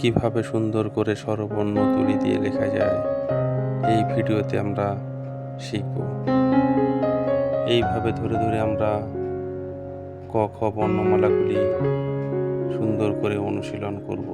কীভাবে সুন্দর করে স্বরবর্ণ তুলি দিয়ে লেখা যায়, এই ভিডিওতে আমরা শিখব। এইভাবে ধরে ধরে আমরা ক, খ বর্ণমালাগুলি সুন্দর করে অনুশীলন করব।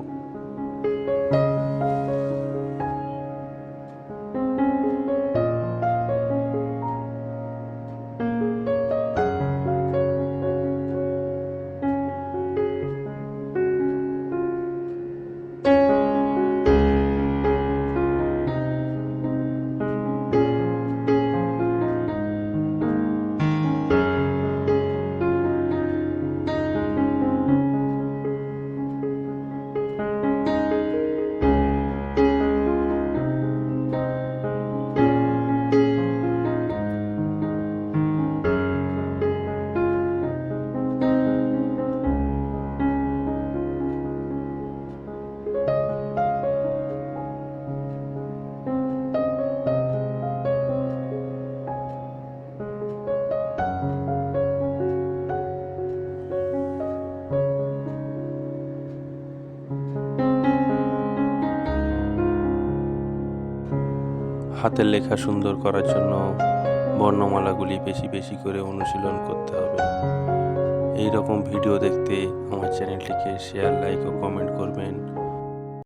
হাতের লেখা সুন্দর করার জন্য বর্ণমালাগুলি বেশি বেশি করে অনুশীলন করতে হবে। এই রকম ভিডিও দেখতে আমার চ্যানেলটিকে শেয়ার লাইক ও কমেন্ট করবেন।